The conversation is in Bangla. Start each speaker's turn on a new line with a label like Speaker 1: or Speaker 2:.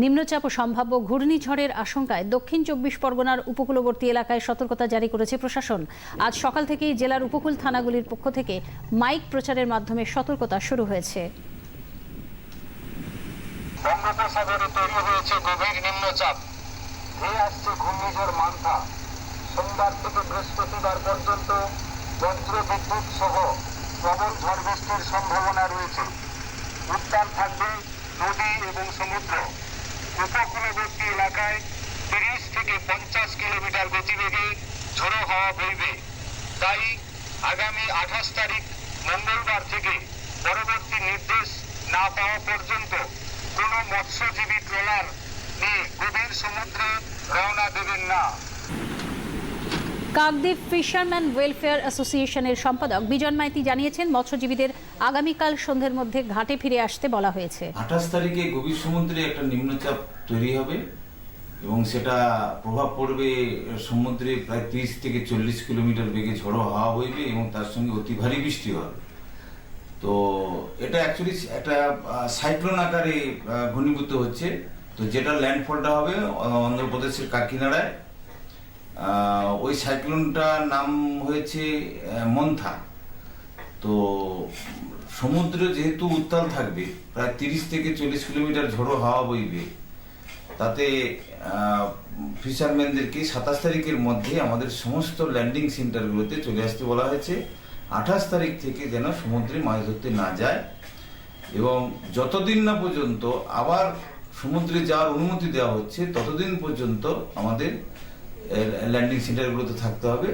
Speaker 1: নিম্নচাপ ও সম্ভাব্য ঘূর্ণিঝড়ের আশঙ্কায় দক্ষিণ চব্বিশ পরগনার উপকূলবর্তী এলাকায় সতর্কতা জারি করেছে প্রশাসন। আজ সকাল থেকেই জেলার উপকূল থানাগুলির পক্ষ থেকে মাইক প্রচারের মাধ্যমে সতর্কতা শুরু হয়েছে।
Speaker 2: সম্ভাবনা রয়েছে। উত্তাল থাকবে নদী এবং সমুদ্র। উপকূলবর্তী এলাকায় তিরিশ থেকে পঞ্চাশ কিলোমিটার গতিবেগে ঝোড়ো হওয়া বইবে। তাই আগামী আঠাশ তারিখ মঙ্গলবার থেকে পরবর্তী নির্দেশ না পাওয়া পর্যন্ত কোনো মৎস্যজীবী ট্রলার নিয়ে গভীর সমুদ্রে রওনা দেবেন না।
Speaker 1: কাকদ্বীপ ফিশারম্যান ওয়েলফেয়ার অ্যাসোসিয়েশনের সম্পাদক বিজন মাইতি জানিয়েছেন, মৎস্যজীবীদের আগামীকাল সন্ধ্যের মধ্যে ঘাটে ফিরে আসতে বলা হয়েছে।
Speaker 3: আঠাশ তারিখে গভীর সমুদ্রে একটা নিম্নচাপ তৈরি হবে এবং সেটা প্রভাব পড়বে সমুদ্রে প্রায় তিরিশ থেকে চল্লিশ কিলোমিটার বেগে ঝড়ো হাওয়া বইবে এবং তার সঙ্গে অতি ভারী বৃষ্টি হবে। তো এটা অ্যাকচুয়ালি একটা সাইক্লোন আকারে ঘনীভূত হচ্ছে। তো যেটা ল্যান্ডফলটা হবে অন্ধ্রপ্রদেশের কাকিনাড়ায় ওই সাইক্লোনটার নাম হয়েছে মন্থা। তো সমুদ্র যেহেতু উত্তাল থাকবে, প্রায় তিরিশ থেকে চল্লিশ কিলোমিটার ঝোড়ো হাওয়া বইবে, তাতে ফিশারম্যানদেরকে সাতাশ তারিখের মধ্যে আমাদের সমস্ত ল্যান্ডিং সেন্টারগুলোতে চলে আসতে বলা হয়েছে। আঠাশ তারিখ থেকে যেন সমুদ্রে মাছ ধরতে না যায় এবং যতদিন না পর্যন্ত আবার সমুদ্রে যাওয়ার অনুমতি দেওয়া হচ্ছে, ততদিন পর্যন্ত আমাদের ল্যান্ডিং সেন্টারগুলোতে থাকতে হবে।